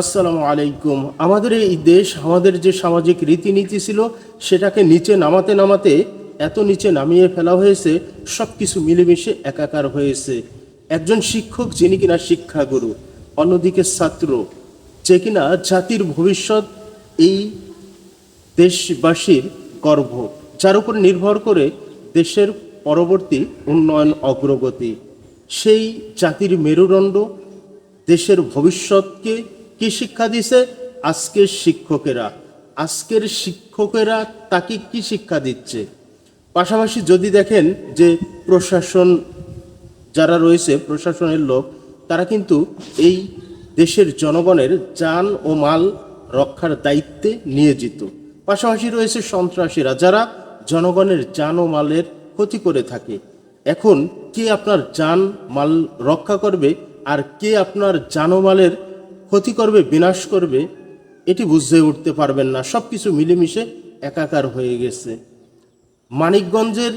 আসসালামু আলাইকুম। আমাদের এই দেশ, আমাদের যে সামাজিক রীতিনীতি ছিল, সেটাকে নিচে নামাতে নামাতে, এত নিচে নামিয়ে ফেলা হয়েছে সব কিছু মিলেমিশে একাকার হয়েছে। একজন শিক্ষক যিনি কিনা শিক্ষাগুরু, অন্যদিকে ছাত্র, যে কিনা জাতির ভবিষ্যৎ এই দেশবাসীর গর্ব, যার উপর নির্ভর করে দেশের পরবর্তী উন্নয়ন অগ্রগতি। সেই জাতির মেরুদণ্ড দেশের ভবিষ্যৎকে কি শিক্ষা দিছে? আজকের শিক্ষকেরা। আজকের শিক্ষকেরা তাকে কি শিক্ষা দিচ্ছে? পাশাপাশি যদি দেখেন যে প্রশাসন যারা রয়েছে, প্রশাসনের লোক, তারা কিন্তু এই দেশের জনগণের যান ও মাল রক্ষার দায়িত্বে নিয়োজিত। পাশাপাশি রয়েছে সন্ত্রাসীরা যারা জনগণের যান ও মালের ক্ষতি করে থাকে। এখন কে আপনার যান, মাল রক্ষা করবে আর কে আপনার যান ও মালের ক্ষতি করবে, বিনাশ করবে, এটি বুঝতে উঠতে পারবেন না। সব কিছু মিলেমিশে একাকার হয়ে গেছে। মানিকগঞ্জের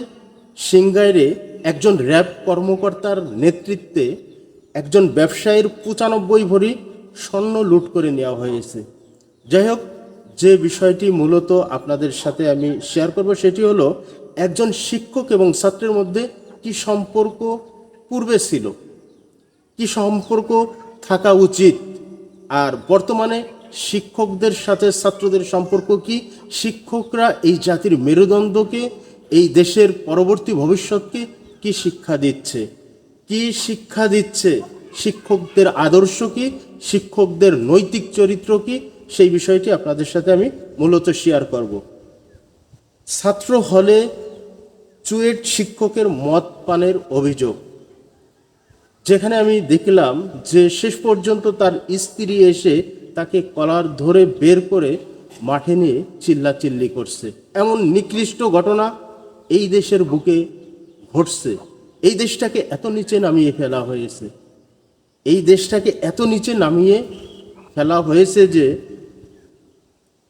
সিংগাইরে একজন র্যাব কর্মকর্তার নেতৃত্বে একজন ব্যবসায়ীর পঁচানব্বই ভরি স্বর্ণ লুট করে নেওয়া হয়েছে। যাই হোক, যে বিষয়টি মূলত আপনাদের সাথে আমি শেয়ার করব সেটি হলো, একজন শিক্ষক এবং ছাত্রের মধ্যে কি সম্পর্ক পূর্বে ছিল? কি সম্পর্ক থাকা উচিত? আর বর্তমানে শিক্ষকদের সাথে ছাত্রদের সম্পর্ক কি? শিক্ষকরা এই জাতির মেরুদণ্ডকে, এই দেশের পরবর্তী ভবিষ্যৎকে কি শিক্ষা দিচ্ছে? কি শিক্ষা দিচ্ছে? শিক্ষকদের আদর্শ কি? শিক্ষকদের নৈতিক চরিত্র কি? সেই বিষয়টি আপনাদের সাথে আমি মূলত শেয়ার করব। ছাত্র হলে চুয়েট শিক্ষকের মদ পানের অভিযোগ। যেখানে আমি দেখলাম যে শেষ পর্যন্ত তার স্ত্রী এসে তাকে কলার ধরে বের করে মাঠে নিয়ে চিল্লাচিল্লি করছে। এমন নিকৃষ্ট ঘটনা এই দেশের বুকে ঘটছে। এই দেশটাকে এত নিচে নামিয়ে ফেলা হয়েছে। এই দেশটাকে এত নিচে নামিয়ে ফেলা হয়েছে যে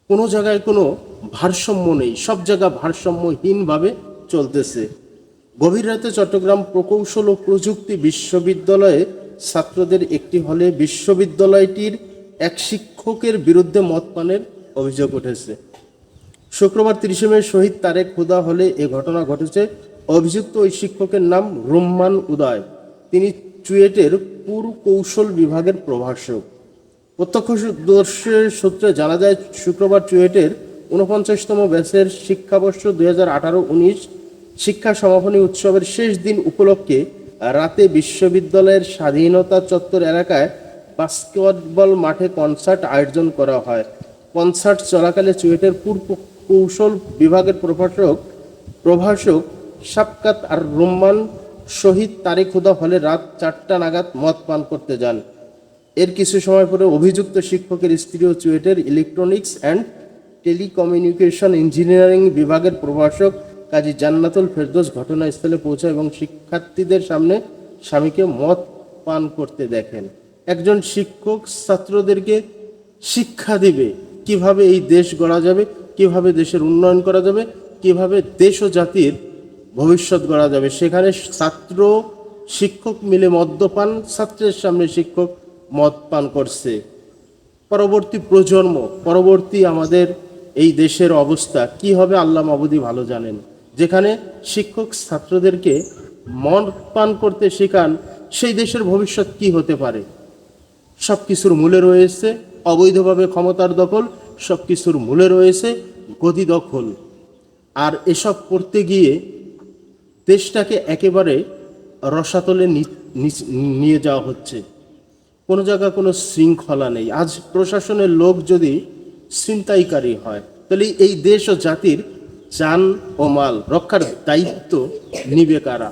কোনো জায়গায় কোনো ভারসাম্য নেই। সব জায়গা ভারসাম্যহীনভাবে চলতেছে। গভীর রাতে চট্টগ্রাম প্রকৌশল ও প্রযুক্তি বিশ্ববিদ্যালয়ে ছাত্রদের একটি হলে বিশ্ববিদ্যালয়টির এক শিক্ষকের বিরুদ্ধে মদ পানের অভিযোগ উঠেছে। শুক্রবার তিরিশে মে শহীদ তারেক হুদা হলে এ ঘটনা ঘটেছে। অভিযুক্ত ওই শিক্ষকের নাম রুম্মান উদয়। তিনি চুয়েটের পুর কৌশল বিভাগের প্রভাষক। প্রত্যক্ষদর্শীর সূত্রে জানা যায়, শুক্রবার চুয়েটের ঊনপঞ্চাশতম ব্যাচের শিক্ষাবর্ষ দুই হাজার আঠারো উনিশ শিক্ষা সমাপনী উৎসবের শেষ দিন উপলক্ষে রাতে বিশ্ববিদ্যালয়ের স্বাধীনতা চত্বর এলাকায় বাস্কেটবল মাঠে কনসার্ট আয়োজন করা হয়। কনসার্ট চলাকালে চুয়েটের পূর্ব কৌশল বিভাগের প্রভাষক প্রভাষক সাবকাত আর রুম্মান শহীদ তারিখ হুদা হলে রাত চারটা নাগাদ মদ পান করতে যান। এর কিছু সময় পরে অভিযুক্ত শিক্ষকের স্ত্রী ও চুয়েটের ইলেকট্রনিক্স অ্যান্ড টেলিকমিউনিকেশন ইঞ্জিনিয়ারিং বিভাগের প্রভাষক কাজী জান্নাতুল ফেরদোস ঘটনাস্থলে পৌঁছায় এবং শিক্ষার্থীদের সামনে স্বামীকে মদ পান করতে দেখেন। একজন শিক্ষক ছাত্রদেরকে শিক্ষা দিবে কীভাবে এই দেশ গড়া যাবে, কীভাবে দেশের উন্নয়ন করা যাবে, কীভাবে দেশ ও জাতির ভবিষ্যৎ গড়া যাবে। সেখানে ছাত্র শিক্ষক মিলে মদ্যপান ছাত্রের সামনে শিক্ষক মদ পান করছে। পরবর্তী প্রজন্ম, পরবর্তী আমাদের এই দেশের অবস্থা, কি হবে আল্লাহ মাবুদি ভালো জানেন। যেখানে শিক্ষক ছাত্রদেরকে মদ পান করতে শেখান, সেই দেশের ভবিষ্যৎ কি হতে পারে? সব কিছুর মূলে রয়েছে অবৈধভাবে ক্ষমতার দখল সব কিছুর মূলে রয়েছে গদি দখল। আর এসব করতে গিয়ে দেশটাকে একেবারে রসাতলে নিয়ে যাওয়া হচ্ছে। কোনো জায়গায় কোনো শৃঙ্খলা নেই। আজ প্রশাসনের লোক যদি ছিনতাইকারী হয়, তাহলে এই দেশ ও জাতির যান ও মাল রক্ষার দায়িত্ব নিবে কারা?